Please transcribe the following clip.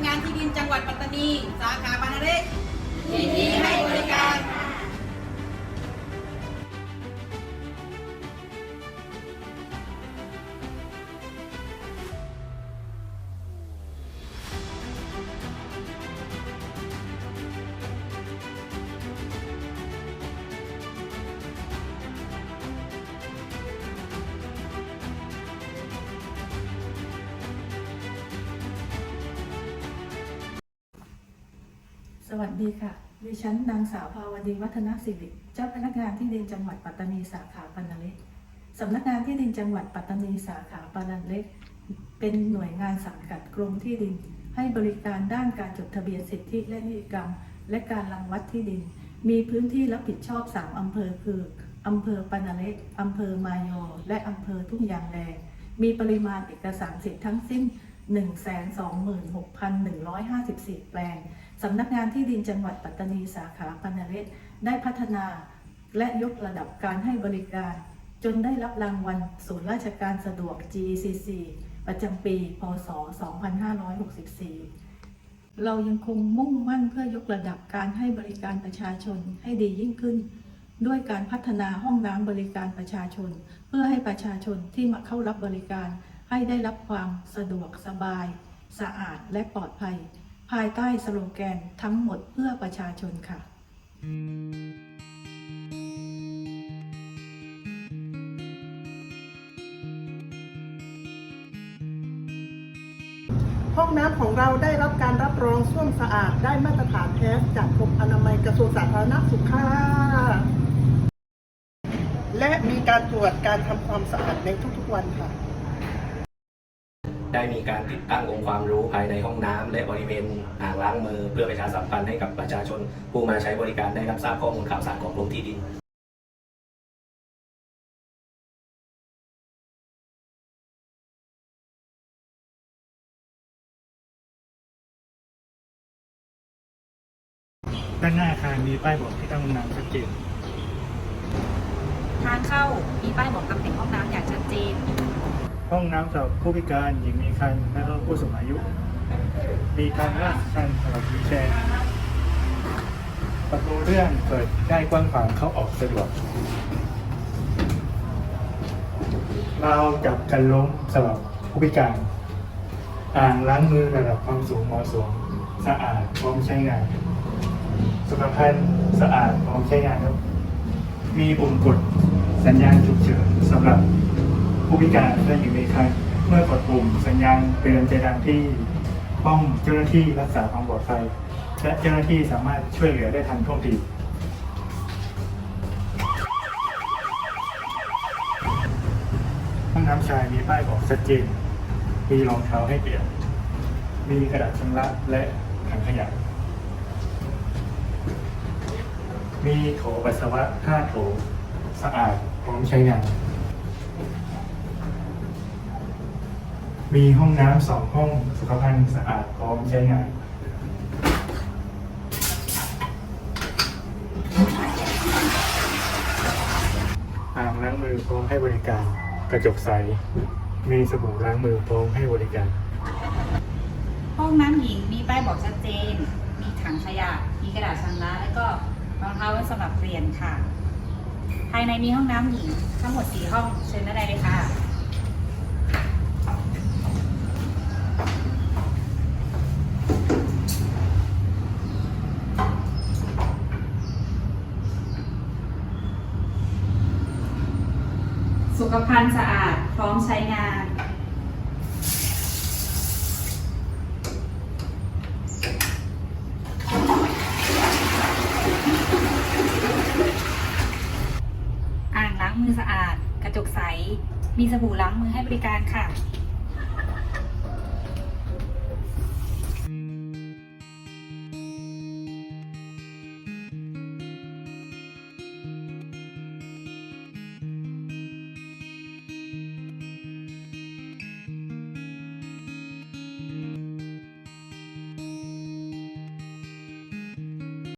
กงานที่ดินจังหวัดปัตตานี สาขาบานาเล็กยินดีให้บริการ สวัสดีค่ะ ดิฉันนางสาวภาวดีวัฒนศิริ เจ้าพนักงานที่ดินจังหวัดปัตตานีสาขาปานาเล็กสำนักงานที่ดินจังหวัดปัตตานีสาขาปานาเล็ก เป็นหน่วยงานสังกัดกรมที่ดิน ให้บริการด้านการจดทะเบียนสิทธิและนิติกรรม และการรังวัดที่ดิน มีพื้นที่รับผิดชอบ 3 อำเภอคืออำเภอปานาเล็กอำเภอมายอและอำเภอทุ่งยางแดงมีปริมาณเอกสารสิทธิ์ทั้งสิ้น 126,154 แปลง สำนักงานที่ดินจังหวัดปัตตานีสาขาปานเรศได้พัฒนาและยกระดับการให้บริการ จนได้รับรางวัลศูนย์ราชการสะดวก GCC ประจำปี พศ 2564 เรายังคงมุ่งมั่นเพื่อยกระดับการให้บริการประชาชนให้ดียิ่งขึ้น ด้วยการพัฒนาห้องน้ำบริการประชาชน เพื่อให้ประชาชนที่มาเข้ารับบริการ ให้ได้รับความสะดวกสบาย สะอาดและปลอดภัย ภายใต้สโลแกนทั้งหมดเพื่อประชาชนค่ะ ห้องน้ำของเราได้รับการรับรองส้วมสะอาดได้มาตรฐานแท้จากกรมอนามัยกระทรวงสาธารณสุขค่ะและมีการตรวจการทำความสะอาดในทุกๆวันค่ะ ได้มีการติดตั้งองค์ความรู้ภายในห้องน้ำและบริเวณอ่างล้างมือ เพื่อประชาสัมพันธ์ให้กับประชาชน ผู้มาใช้บริการได้รับทราบข้อมูลข่าวสารของกรมที่ดินด้านหน้าอาคารมีป้ายบอกที่ตั้งห้องน้ำชัดเจน ทางเข้ามีป้ายบอกตำแหน่งห้องน้ำอย่างชัดเจน ห้องน้ำสำหรับผู้พิการหญิงมีครรภ์และผู้สูงอายุ มีทางลาดชันสำหรับวีแชร์ประตูเลื่อนเปิดได้กว้างขวางเข้าออกสะดวกเราวจับกันล้มสำหรับผู้พิการอ่างล้างมือระดับความสูงเหมาะสมสะอาดพร้อมใช้งาน สุขภัณฑ์สะอาดพร้อมใช้งานครับ มีปุ่มกดสัญญาณฉุกเฉินสำหรับ ผู้พิการและอยู่ในคันเมื่อกดปุ่มสัญญาณเตือนจดังที่ห้องเจ้าหน้าที่รักษาความปลอดภัยและเจ้าหน้าที่สามารถช่วยเหลือได้ทันท่วงทีห้องน้ำชายมีป้ายบอกชัดเจน มีรองเท้าให้เปลี่ยน มีกระดาษชำระและถังขยะ มีโถปัสสาวะห้าโถสะอาดพร้อมใช้งาน มีห้องน้ำสองห้องสุขภัณฑ์สะอาดพร้อมใช้งาน อ่างล้างมือพร้อมให้บริการ กระจกใส มีสบู่ล้างมือพร้อมให้บริการ ห้องน้ำหญิงมีป้ายบอกชัดเจน มีถังขยะ มีกระดาษชำระและก็รองเท้าไว้สำหรับเปลี่ยนค่ะ ภายในมีห้องน้ำหญิงทั้งหมด4ห้องเชิญด้านในเลยค่ะ ขภัณฑ์สะอาดพร้อมใช้งาน อ่างล้างมือสะอาด กระจกใส มีสบู่ล้างมือให้บริการค่ะ